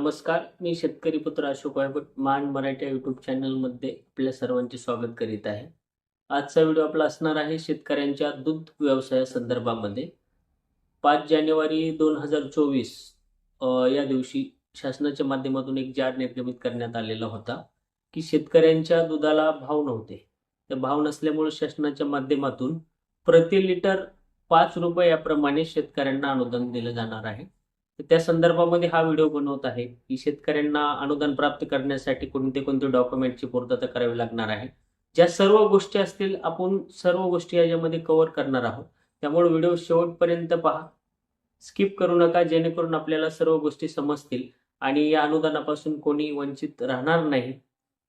नमस्कार मी शेतकरी पुत्र अशोक वायभट मान मराठी यूट्यूब चॅनलमध्ये आपल्या सर्वांचे स्वागत करीत आहे. आजचा व्हिडिओ आपला असणार आहे शेतकऱ्यांच्या दूध व्यवसाया संदर्भामध्ये. पाच जानेवारी दोन हजार चोवीस या दिवशी शासनाच्या माध्यमातून एक जाड निर्गमित करण्यात आलेला होता की शेतकऱ्यांच्या दुधाला भाव नव्हते. तर भाव नसल्यामुळे शासनाच्या माध्यमातून प्रति लिटर पाच रुपये याप्रमाणे शेतकऱ्यांना अनुदान दिलं जाणार आहे. त्या संदर्भामध्ये हा व्हिडिओ बनवत आहे. की शेतकऱ्यांना अनुदान प्राप्त करण्यासाठी कोणते कोणते डॉक्युमेंटची पूर्तता करावी लागणार आहे. ज्या सर्व गोष्टी असतील आपण सर्व गोष्टी याच्यामध्ये कव्हर करणार आहोत. त्यामुळे व्हिडिओ शेवटपर्यंत पहा. स्किप करू नका जेणेकरून आपल्याला सर्व गोष्टी समजतील आणि या अनुदानापासून कोणी वंचित राहणार नाही.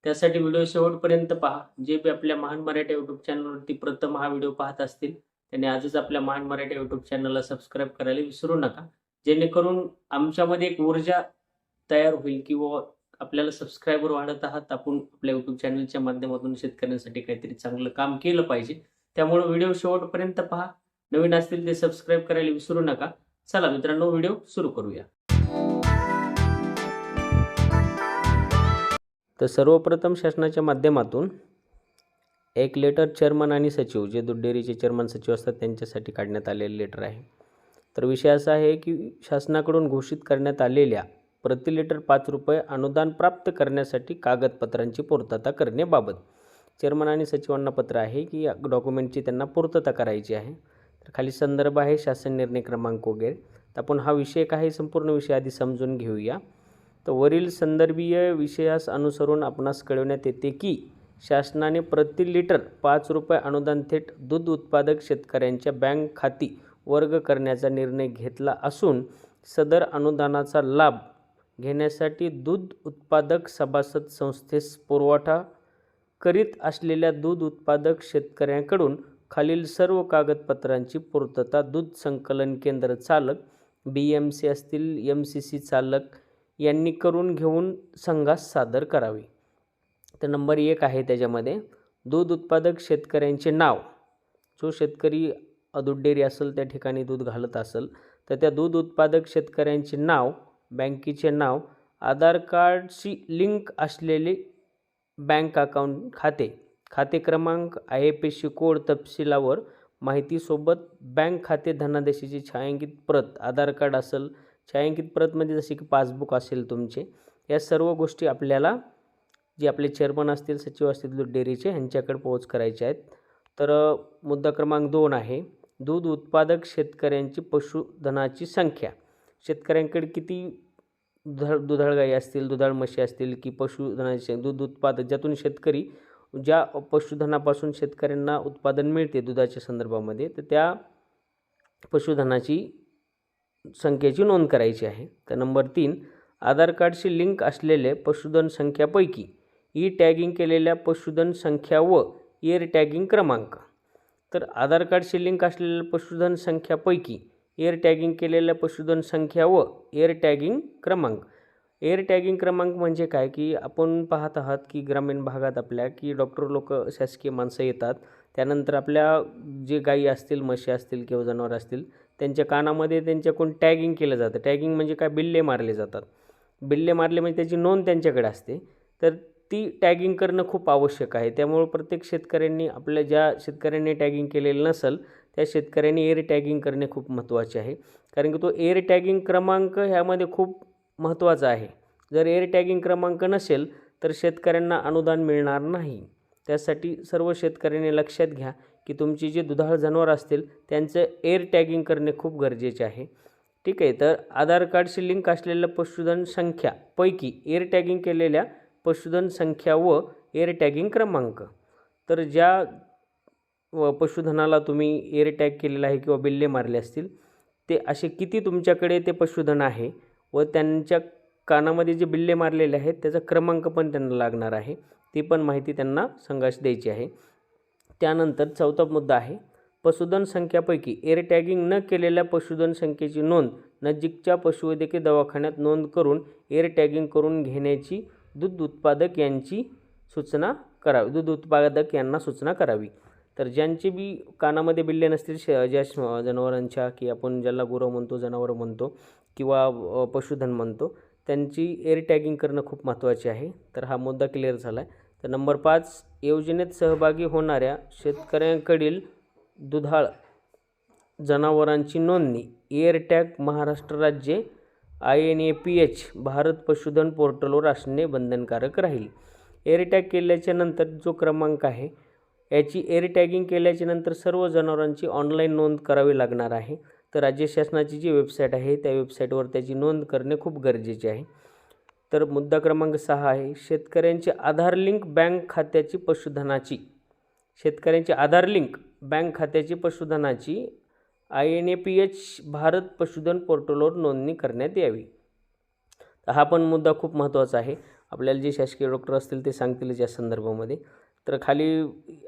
त्यासाठी व्हिडिओ शेवटपर्यंत पहा. जे बी आपल्या महान मराठी युट्यूब चॅनलवरती प्रथम हा व्हिडिओ पाहत असतील त्यांनी आजच आपल्या महान मराठी युट्यूब चॅनलला सबस्क्राईब करायला विसरू नका. जेणेकरून आमच्यामध्ये एक ऊर्जा तयार होईल किंवा आपल्याला सबस्क्रायबर वाढत आहात आपण आपल्या युट्यूब चॅनलच्या माध्यमातून शेतकऱ्यांसाठी काहीतरी चांगलं काम केलं पाहिजे. त्यामुळे व्हिडिओ शेवटपर्यंत पहा. नवीन असतील ते सबस्क्राईब करायला विसरू नका. चला मित्रांनो व्हिडिओ सुरू करूया. तर सर्वप्रथम शासनाच्या माध्यमातून एक लेटर चेअरमन आणि सचिव जे दूध डेअरीचे चेअरमन सचिव असतात त्यांच्यासाठी काढण्यात आलेले लेटर आहे. तर विषय असा आहे की शासनाकडून घोषित करण्यात आलेल्या प्रति लिटर पाच रुपये अनुदान प्राप्त करण्यासाठी कागदपत्रांची पूर्तता करण्याबाबत चेअरमन आणि सचिवांना पत्र आहे की या डॉक्युमेंटची त्यांना पूर्तता करायची आहे. तर खाली संदर्भ आहे शासन निर्णय क्रमांक वगैरे. तर आपण हा विषय काय आहे संपूर्ण विषय आधी समजून घेऊया. तर वरील संदर्भीय विषयास अनुसरून आपणास कळवण्यात येते की शासनाने प्रति लिटर पाच रुपये अनुदान थेट दूध उत्पादक शेतकऱ्यांच्या बँक खाती वर्ग करण्याचा निर्णय घेतला असून सदर अनुदानाचा लाभ घेण्यासाठी दूध उत्पादक सभासद संस्थेस पुरवठा करीत असलेल्या दूध उत्पादक शेतकऱ्यांकडून खालील सर्व कागदपत्रांची पूर्तता दूध संकलन केंद्र चालक बी एम सी असतील एम सी सी चालक यांनी करून घेऊन संघास सादर करावी. तर नंबर एक आहे त्याच्यामध्ये दूध उत्पादक शेतकऱ्यांचे नाव. जो शेतकरी दूध डेअरी असेल त्या ठिकाणी दूध घालत असेल तर त्या दूध उत्पादक शेतकऱ्यांचे नाव बँकेचे नाव आधार कार्डशी लिंक असलेले बँक अकाउंट खाते. खाते क्रमांक I F S C code तपशिलावर माहितीसोबत बँक खाते धनादेशाची छायांकित प्रत आधार कार्ड असेल छायांकित प्रतमध्ये म्हणजे जसे की पासबुक असेल तुमचे. या सर्व गोष्टी आपल्याला जे आपले चेअरमन असतील सचिव असतील दूध डेअरीचे ह्यांच्याकडे पोहोच करायचे आहेत. तर मुद्दा क्रमांक दोन आहे. दूध उत्पादक शेतकऱ्यांची पशुधनाची संख्या. शेतकऱ्यांकडे किती दुधाळ दुधाळ गाई असतील दुधाळ म्हशी असतील की पशुधनाची दूध उत्पादक ज्यातून शेतकरी ज्या पशुधनापासून शेतकऱ्यांना उत्पादन मिळते दुधाच्या संदर्भामध्ये तर त्या पशुधनाची संख्येची नोंद करायची आहे. तर नंबर तीन आधार कार्डशी लिंक असलेले पशुधन संख्यापैकी ई टॅगिंग केलेल्या पशुधन संख्या व एअर टॅगिंग क्रमांक. तर आधार कार्डशी लिंक असलेल्या पशुधन संख्यापैकी एअर टॅगिंग केलेल्या पशुधन संख्या व एअर टॅगिंग क्रमांक. एअर टॅगिंग क्रमांक म्हणजे काय? की आपण पाहत आहात की ग्रामीण भागात आपल्या की डॉक्टर लोक शासकीय माणसं येतात. त्यानंतर आपल्या जे गायी असतील म्हशी असतील किंवा जनावर असतील त्यांच्या कानामध्ये त्यांच्याकडून टॅगिंग केलं जातं. टॅगिंग म्हणजे काय? बिल्ले मारले जातात. बिल्ले मारले म्हणजे त्याची नोंद त्यांच्याकडे असते. तर ती टॅगिंग करणं खूप आवश्यक आहे. त्यामुळे प्रत्येक शेतकऱ्यांनी आपल्या ज्या शेतकऱ्यांनी टॅगिंग केलेलं नसेल त्या शेतकऱ्यांनी एअर टॅगिंग करणे खूप महत्त्वाचे आहे. कारण की तो एअर टॅगिंग क्रमांक ह्यामध्ये खूप महत्त्वाचा आहे. जर एअर टॅगिंग क्रमांक नसेल तर शेतकऱ्यांना अनुदान मिळणार नाही. त्यासाठी सर्व शेतकऱ्यांनी लक्षात घ्या की तुमची जे दुधाळ जनावर असतील त्यांचं एअर टॅगिंग करणे खूप गरजेचे आहे. ठीक आहे तर आधार कार्डशी लिंक असलेल्या पशुधन संख्या पैकी एअर टॅगिंग केलेल्या पशुधन संख्या व एअर टॅगिंग क्रमांक. तर ज्या व पशुधनाला तुम्ही एअर टॅग केलेला आहे किंवा बिल्ले मारले असतील ते असे किती तुमच्याकडे ते पशुधन आहे व त्यांच्या कानामध्ये जे बिल्ले मारलेले आहेत त्याचा क्रमांक पण त्यांना लागणार आहे ती पण माहिती त्यांना संघास द्यायची आहे. त्यानंतर चौथा मुद्दा आहे पशुधन संख्यापैकी एअर टॅगिंग न केलेल्या पशुधन संख्येची नोंद नजीकच्या पशुवैद्यकीय दवाखान्यात नोंद करून एअर टॅगिंग करून घेण्याची दूध उत्पादक यांची सूचना करावी. दूध उत्पादक यांना सूचना करावी. तर ज्यांचे बी कानामध्ये बिल्ले नसतील श ज्या जनावरांच्या की आपण ज्याला गुरं म्हणतो जनावरं म्हणतो किंवा पशुधन म्हणतो त्यांची एअर टॅगिंग करणं खूप महत्त्वाचे आहे. तर हा मुद्दा क्लिअर झाला आहे तर नंबर पाच योजनेत सहभागी होणाऱ्या शेतकऱ्यांकडील दुधाळ जनावरांची नोंदणी. एअर टॅग महाराष्ट्र राज्य I N A P H Bharat पशुधन पोर्टलवर असणे बंधनकारक राहील. एअरटॅग केल्याच्यानंतर जो क्रमांक आहे याची एअरटॅगिंग केल्याच्यानंतर सर्व जनावरांची ऑनलाईन नोंद करावी लागणार आहे. तर राज्य शासनाची जी वेबसाईट आहे त्या वेबसाईटवर त्याची नोंद करणे खूप गरजेचे आहे. तर मुद्दा क्रमांक सहा आहे शेतकऱ्यांचे आधार लिंक बँक खात्याची पशुधनाची. शेतकऱ्यांची आधार लिंक बँक खात्याची पशुधनाची I N A P H Bharat पशुधन पोर्टलवर नोंदणी करण्यात यावी. तर हा पण मुद्दा खूप महत्त्वाचा आहे. आपल्याला जे शासकीय डॉक्टर असतील ते सांगतीलच या संदर्भामध्ये. तर खाली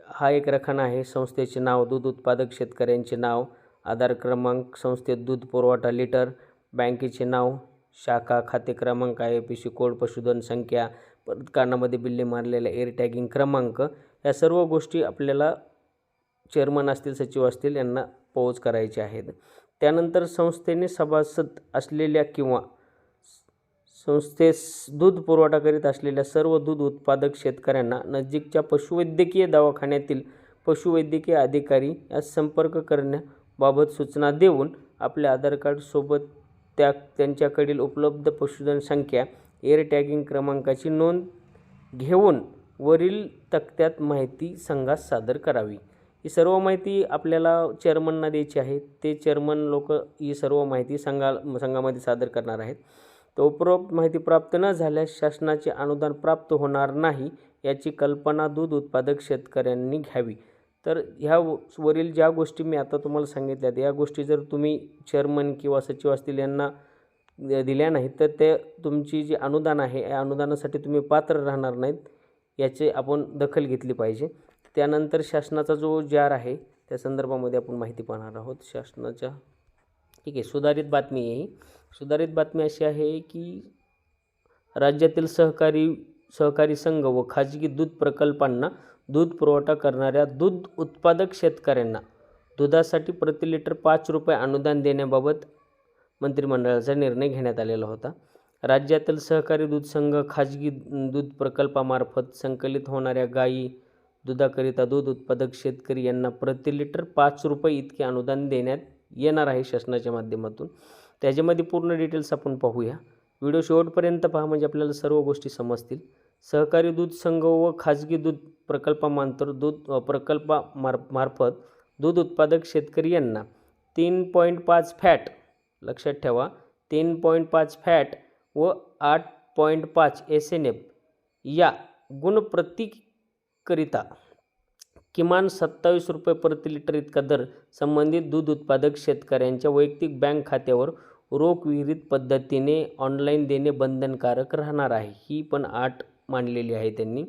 हा एक रखाना आहे. संस्थेचे नाव दूध उत्पादक शेतकऱ्यांचे नाव आधार क्रमांक संस्थेत दूध पुरवठा लिटर बँकेचे नाव शाखा खाते क्रमांक आय पी सी कोड पशुधन संख्या परत कानामध्ये बिल्ले मारलेला एअर टॅगिंग क्रमांक या सर्व गोष्टी आपल्याला चेअरमन असतील सचिव असतील यांना पोच करायचे आहेत. त्यानंतर संस्थेने सभासद असलेल्या किंवा संस्थेस दूध पुरवठा करीत असलेल्या सर्व दूध उत्पादक शेतकऱ्यांना नजीकच्या पशुवैद्यकीय दवाखान्यातील पशुवैद्यकीय अधिकारी यास संपर्क करण्याबाबत सूचना देऊन आपल्या आधार कार्डसोबत त्या त्यांच्याकडील उपलब्ध पशुधन संख्या एअर टॅगिंग क्रमांकाची नोंद घेऊन वरील तक्त्यात माहिती संघास सादर करावी. ही सर्व माहिती आपल्याला चेअरमनना द्यायची आहे. ते चेअरमन लोक ही सर्व माहिती संघा संघामध्ये सादर करणार आहेत. तर उपरोक्त माहिती प्राप्त न झाल्यास शासनाचे अनुदान प्राप्त होणार नाही याची कल्पना दूध उत्पादक शेतकऱ्यांनी घ्यावी. तर ह्या व- वरील ज्या गोष्टी मी आता तुम्हाला सांगितल्यात या गोष्टी जर तुम्ही चेअरमन किंवा सचिव असतील यांना दिल्या नाहीत तर ते तुमची जी अनुदान आहे या अनुदानासाठी तुम्ही पात्र राहणार नाहीत याचे आपण दखल घेतली पाहिजे. त्यानंतर शासनाचा जो जार आहे त्या संदर्भामध्ये आपण माहिती पाहणार आहोत. शासनाच्या ठीक आहे सुधारित बातमी आहे ही. सुधारित बातमी अशी आहे की राज्यातील सहकारी सहकारी संघ व खाजगी दूध प्रकल्पांना दूध पुरवठा करणाऱ्या दूध उत्पादक शेतकऱ्यांना दुधासाठी प्रति लिटर पाच रुपये अनुदान देण्याबाबत मंत्रिमंडळाचा निर्णय घेण्यात आलेला होता. राज्यातील सहकारी दूध संघ खाजगी दूध प्रकल्पामार्फत संकलित होणाऱ्या गायी दुधाकरिता दूध उत्पादक शेतकरी यांना प्रति लिटर पाच रुपये इतके अनुदान देण्यात येणार आहे शासनाच्या माध्यमातून. त्याच्यामध्ये पूर्ण डिटेल्स आपण पाहूया. व्हिडिओ शेवटपर्यंत पहा म्हणजे आपल्याला सर्व गोष्टी समजतील. सहकारी दूध संघ व खाजगी दूध प्रकल्पामांतर दूध प्रकल्पा मार मार्फत दूध उत्पादक शेतकरी यांना तीन पॉईंट पाच फॅट लक्षात ठेवा तीन पॉईंट पाच फॅट व आठ पॉईंट पाच एस एन एफ या करिता. किमान सत्तावीस रुपये प्रति लिटर इतका दर संबंधित दूध उत्पादक शेतकऱ्यांच्या वैयक्तिक बँक खात्यावर रोख विहिरीत पद्धतीने ऑनलाईन देणे बंधनकारक राहणार आहे ही पण आट मांडलेली आहे त्यांनी.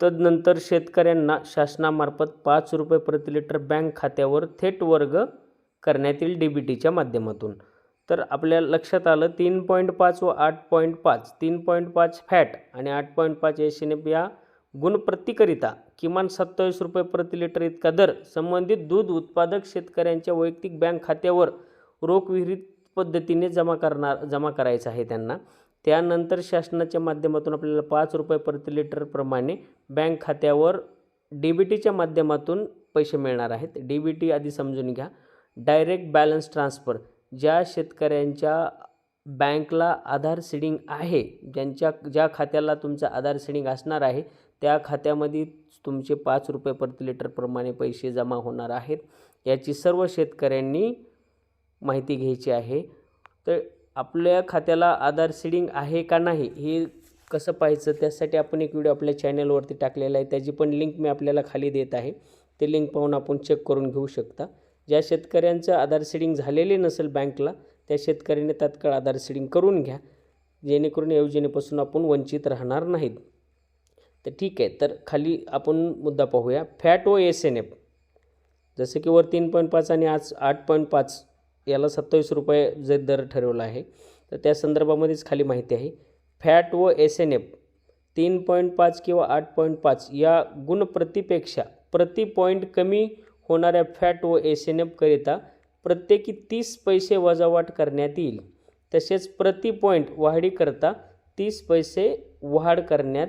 तदनंतर शेतकऱ्यांना शासनामार्फत पाच रुपये प्रति लिटर बँक खात्यावर थेट वर्ग करण्यात येईल डी बी टीच्या माध्यमातून. तर आपल्या लक्षात आलं तीन पॉईंट पाच व आठ पॉईंट पाच. तीन पॉईंट पाच फॅट आणि आठ पॉईंट पाच एस एन एफ या गुणप्रतिकरिता किमान सत्तावीस रुपये प्रति लिटर इतका दर संबंधित दूध उत्पादक शेतकऱ्यांच्या वैयक्तिक बँक खात्यावर रोख विहिरीत पद्धतीने जमा करणार जमा करायचं आहे त्यांना. त्यानंतर शासनाच्या माध्यमातून आपल्याला पाच रुपये प्रति लिटरप्रमाणे बँक खात्यावर डी बी टीच्या माध्यमातून पैसे मिळणार आहेत. डी बी टी आधी समजून घ्या. डायरेक्ट बॅलन्स ट्रान्सफर ज्या शेतकऱ्यांच्या बँकला आधार सीडिंग आहे ज्यांच्या ज्या खात्याला तुमचं आधार सीडिंग असणार आहे त्या खात्यामध्ये तुमचे पाच रुपये प्रति लिटरप्रमाणे पैसे जमा होणार आहेत. याची सर्व शेतकऱ्यांनी माहिती घ्यायची आहे. तर आपल्या खात्याला आधार सीडिंग आहे का नाही हे कसं पाहायचं? त्यासाठी आपण एक व्हिडिओ आपल्या चॅनलवरती टाकलेला आहे. त्याची पण लिंक मी आपल्याला खाली देत आहे. ते लिंक पाहून आपण चेक करून घेऊ शकता. ज्या शेतकऱ्यांचं आधार सीडिंग झालेले नसेल बँकला त्या शेतकऱ्याने तात्काळ आधार सीडिंग करून घ्या. जेणेकरून योजनेपासून आपण वंचित राहणार नाहीत. तर ठीक आहे. तर खाली आपण मुद्दा पाहूया. फॅट व एस एन एफ जसं की वर तीन पॉईंट पाच आणि आज आठ पॉईंट पाच याला सत्तावीस रुपये जे दर ठरवला आहे तर त्या संदर्भामध्येच खाली माहिती आहे. फॅट व एस एन एफ तीन पॉईंट पाच किंवा आठ पॉईंट पाच या गुणप्रतीपेक्षा प्रति पॉईंट कमी होणाऱ्या फॅट व एस एन एफकरिता प्रत्येकी तीस पैसे वजावट करण्यात येईल. तसेच प्रति पॉईंट वाढीकरता तीस पैसे वाढ करण्यात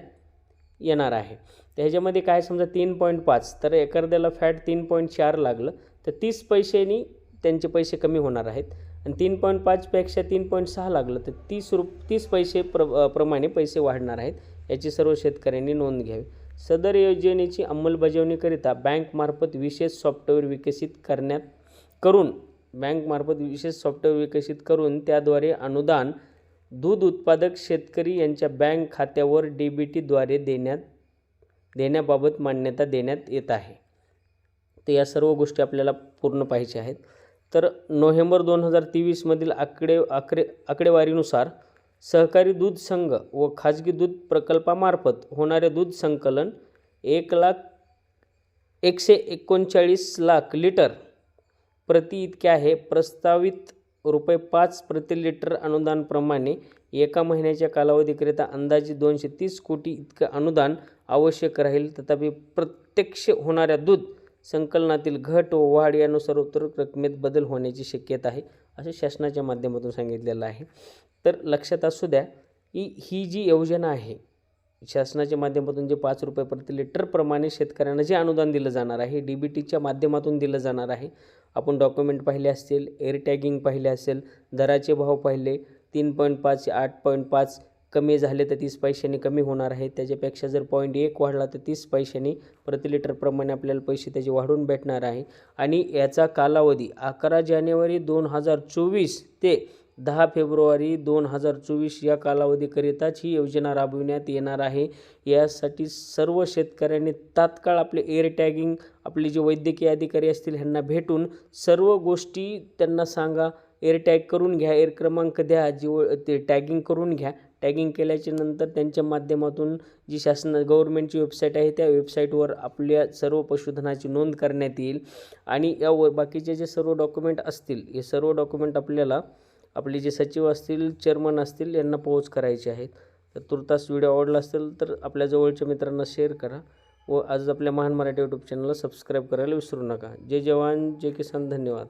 येणार आहे. तर ह्याच्यामध्ये काय समजा तीन पॉईंट पाच तर एखाद्याला फॅट तीन पॉईंट चार लागलं तर तीस पैशांनी त्यांचे पैसे कमी होणार आहेत. आणि तीन पॉईंट पाचपेक्षा तीन पॉईंट सहा लागलं तर तीस रुप तीस पैसे प्र प्रमाणे पैसे वाढणार आहेत. याची सर्व शेतकऱ्यांनी नोंद घ्यावी. सदर योजनेची अंमलबजावणीकरिता बँकमार्फत विशेष सॉफ्टवेअर विकसित करण्यात करून बँकमार्फत विशेष सॉफ्टवेअर विकसित करून त्याद्वारे अनुदान दूध उत्पादक शेतकरी यांच्या बँक खात्यावर डी बी टीद्वारे देण्यात देण्याबाबत मान्यता देण्यात येत आहे. तर या सर्व गोष्टी आपल्याला पूर्ण पाहिजे आहेत. तर नोव्हेंबर दोन हजार तेवीसमधील आकडे आकडे आकडेवारीनुसार सहकारी दूध संघ व खाजगी दूध प्रकल्पामार्फत होणारे दूध संकलन एक लाख एकशे एकोणचाळीस लाख लिटर प्रति इतके आहे प्रस्तावित रुपये पाच प्रति लिटर अनुदानप्रमाणे एका महिन्याच्या कालावधीकरिता अंदाजे दोनशे तीस कोटी इतकं अनुदान आवश्यक राहील. तथापि प्रत्यक्ष होणाऱ्या दूध संकलनातील घट व वाढ यानुसार उत्तर रकमेत बदल होण्याची शक्यता आहे असे शासनाच्या माध्यमातून सांगितलेलं आहे. तर लक्षात असू द्या की ही जी योजना आहे शासनाच्या माध्यमातून जे पाच रुपये प्रति लिटरप्रमाणे शेतकऱ्यांना जे अनुदान दिलं जाणार आहे डी बी टीच्या माध्यमातून दिलं जाणार आहे आपण डॉक्युमेंट पाहिले असतील एअर टॅगिंग पाहिले असेल दराचे भाव पाहिले तीन पॉईंट पाच आठ पॉईंट पाच कमी झाले तर तीस पैशांनी कमी होणार आहे. त्याच्यापेक्षा जर पॉईंट एक वाढला तर तीस पैशांनी प्रति लिटरप्रमाणे आपल्याला पैसे त्याचे वाढून भेटणार आहे. आणि याचा कालावधी अकरा जानेवारी दोन हजार चोवीस ते दहा फेब्रुवारी दोन हजार चोवीस या कालावधीकरिताच ही योजना राबविण्यात येणार आहे. यासाठी सर्व शेतकऱ्यांनी तात्काळ आपले एअर टॅगिंग आपले जे वैद्यकीय अधिकारी असतील ह्यांना भेटून सर्व गोष्टी त्यांना सांगा. एअर टॅग करून घ्या एअर क्रमांक द्या जी व- ते टॅगिंग करून घ्या. टॅगिंग केल्याच्यानंतर त्यांच्या माध्यमातून जी शासन गव्हर्नमेंटची वेबसाईट आहे त्या वेबसाईटवर आपल्या सर्व पशुधनाची नोंद करण्यात येईल. आणि यावर बाकीचे जे सर्व डॉक्युमेंट असतील हे सर्व डॉक्युमेंट आपल्याला आपले जे सचिव असतील चेअरमन असतील यांना पोहोच करायचे आहेत. तर तुर्तास व्हिडिओ आवडला असेल तर आपल्या जवळच्या मित्रांना शेअर करा व आज आपल्या महान मराठी यूट्यूब चॅनलला सबस्क्राईब करायला विसरू नका. जय जवान जय किसान धन्यवाद.